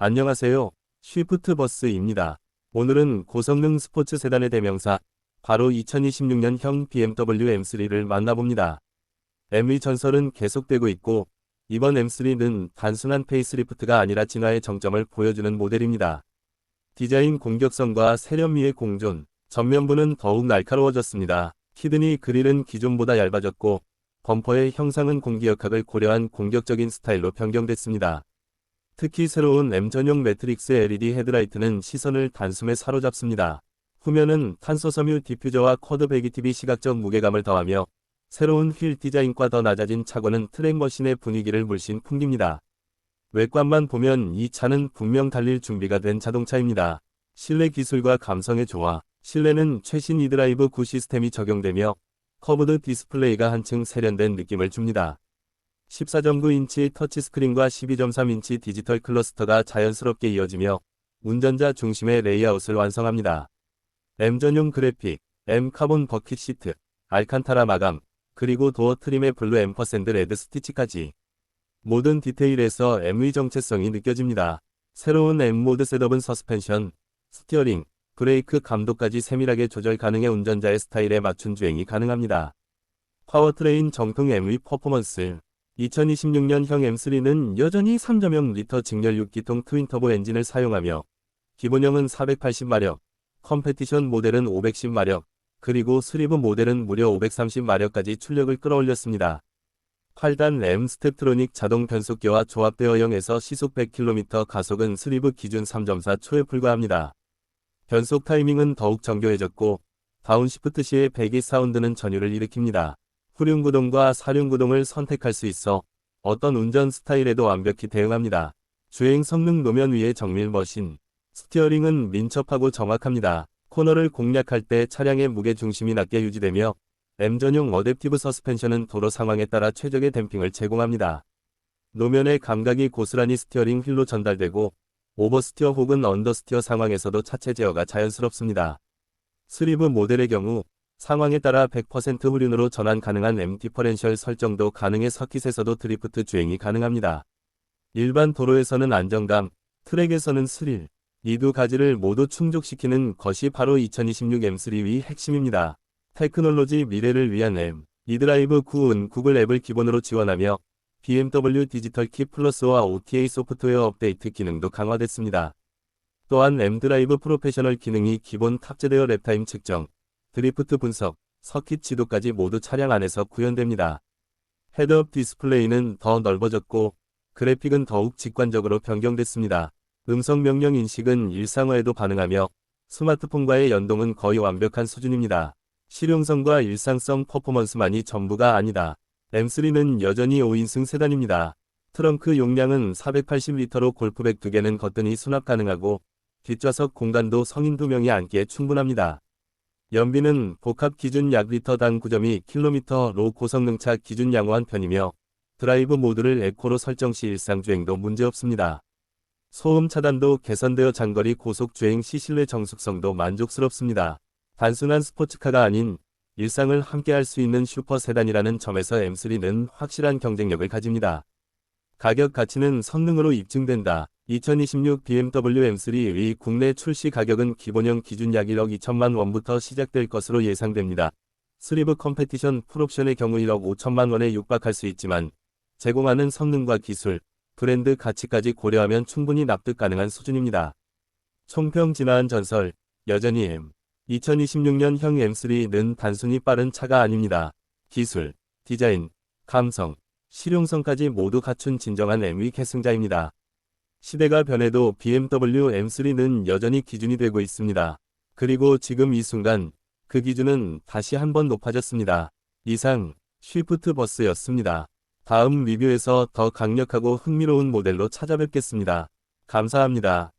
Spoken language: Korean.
안녕하세요. 쉬프트 버스입니다. 오늘은 고성능 스포츠 세단의 대명사, 바로 2026년형 BMW M3를 만나봅니다. MV 전설은 계속되고 있고, 이번 M3는 단순한 페이스리프트가 아니라 진화의 정점을 보여주는 모델입니다. 디자인 공격성과 세련미의 공존, 전면부는 더욱 날카로워졌습니다. 히드니 그릴은 기존보다 얇아졌고, 범퍼의 형상은 공기역학을 고려한 공격적인 스타일로 변경됐습니다. 특히 새로운 M 전용 매트릭스 LED 헤드라이트는 시선을 단숨에 사로잡습니다. 후면은 탄소 섬유 디퓨저와 쿼드 배기팁이 시각적 무게감을 더하며 새로운 휠 디자인과 더 낮아진 차고는 트랙머신의 분위기를 물씬 풍깁니다. 외관만 보면 이 차는 분명 달릴 준비가 된 자동차입니다. 실내 기술과 감성의 조화, 실내는 최신 이드라이브 9 시스템이 적용되며 커브드 디스플레이가 한층 세련된 느낌을 줍니다. 14.9인치 터치스크린과 12.3인치 디지털 클러스터가 자연스럽게 이어지며 운전자 중심의 레이아웃을 완성합니다. M 전용 그래픽, M 카본 버킷 시트, 알칸타라 마감, 그리고 도어 트림의 블루 앰퍼샌드 레드 스티치까지 모든 디테일에서 M의 정체성이 느껴집니다. 새로운 M 모드 셋업은 서스펜션, 스티어링, 브레이크 감도까지 세밀하게 조절 가능해 운전자의 스타일에 맞춘 주행이 가능합니다. 파워트레인 정통 M의 퍼포먼스 2026년형 M3는 여전히 3.0 리터 직렬 6기통 트윈터보 엔진을 사용하며 기본형은 480마력, 컴페티션 모델은 510마력, 그리고 수리브 모델은 무려 530마력까지 출력을 끌어올렸습니다. 8단 M 스텝트로닉 자동 변속기와 조합되어 0에서 시속 100km 가속은 스리브 기준 3.4 초에 불과합니다. 변속 타이밍은 더욱 정교해졌고 다운시프트 시의 배기 사운드는 전율을 일으킵니다. 후륜구동과 사륜구동을 선택할 수 있어 어떤 운전 스타일에도 완벽히 대응합니다. 주행 성능 노면 위의 정밀 머신. 스티어링은 민첩하고 정확합니다. 코너를 공략할 때 차량의 무게 중심이 낮게 유지되며 M 전용 어댑티브 서스펜션은 도로 상황에 따라 최적의 댐핑을 제공합니다. 노면의 감각이 고스란히 스티어링 휠로 전달되고 오버스티어 혹은 언더스티어 상황에서도 차체 제어가 자연스럽습니다. 스리브 모델의 경우 상황에 따라 100% 후륜으로 전환 가능한 M 디퍼렌셜 설정도 가능해 서킷에서도 드리프트 주행이 가능합니다. 일반 도로에서는 안정감, 트랙에서는 스릴, 이 두 가지를 모두 충족시키는 것이 바로 2026 M3의 핵심입니다. 테크놀로지 미래를 위한 M, 이드라이브 9은 구글 앱을 기본으로 지원하며 BMW 디지털 키 플러스와 OTA 소프트웨어 업데이트 기능도 강화됐습니다. 또한 M 드라이브 프로페셔널 기능이 기본 탑재되어 랩타임 측정, 드리프트 분석, 서킷 지도까지 모두 차량 안에서 구현됩니다. 헤드업 디스플레이는 더 넓어졌고 그래픽은 더욱 직관적으로 변경됐습니다. 음성 명령 인식은 일상화에도 반응하며 스마트폰과의 연동은 거의 완벽한 수준입니다. 실용성과 일상성 퍼포먼스만이 전부가 아니다. M3는 여전히 5인승 세단입니다. 트렁크 용량은 480리터로 골프백 2개는 거뜬히 수납 가능하고 뒷좌석 공간도 성인 2명이 앉기에 충분합니다. 연비는 복합 기준 약 리터당 9.2km로 고성능차 기준 양호한 편이며 드라이브 모드를 에코로 설정 시 일상주행도 문제없습니다. 소음 차단도 개선되어 장거리 고속 주행 시 실내 정숙성도 만족스럽습니다. 단순한 스포츠카가 아닌 일상을 함께할 수 있는 슈퍼 세단이라는 점에서 M3는 확실한 경쟁력을 가집니다. 가격 가치는 성능으로 입증된다. 2026 BMW M3의 국내 출시 가격은 기본형 기준 약 1억 2천만 원부터 시작될 것으로 예상됩니다. 스리브 컴페티션 풀옵션의 경우 1억 5천만 원에 육박할 수 있지만 제공하는 성능과 기술, 브랜드 가치까지 고려하면 충분히 납득 가능한 수준입니다. 총평 진화한 전설, 여전히 M. 2026년형 M3는 단순히 빠른 차가 아닙니다. 기술, 디자인, 감성, 실용성까지 모두 갖춘 진정한 M의 계승자입니다. 시대가 변해도 BMW M3는 여전히 기준이 되고 있습니다. 그리고 지금 이 순간 그 기준은 다시 한 번 높아졌습니다. 이상 쉬프트 버스였습니다. 다음 리뷰에서 더 강력하고 흥미로운 모델로 찾아뵙겠습니다. 감사합니다.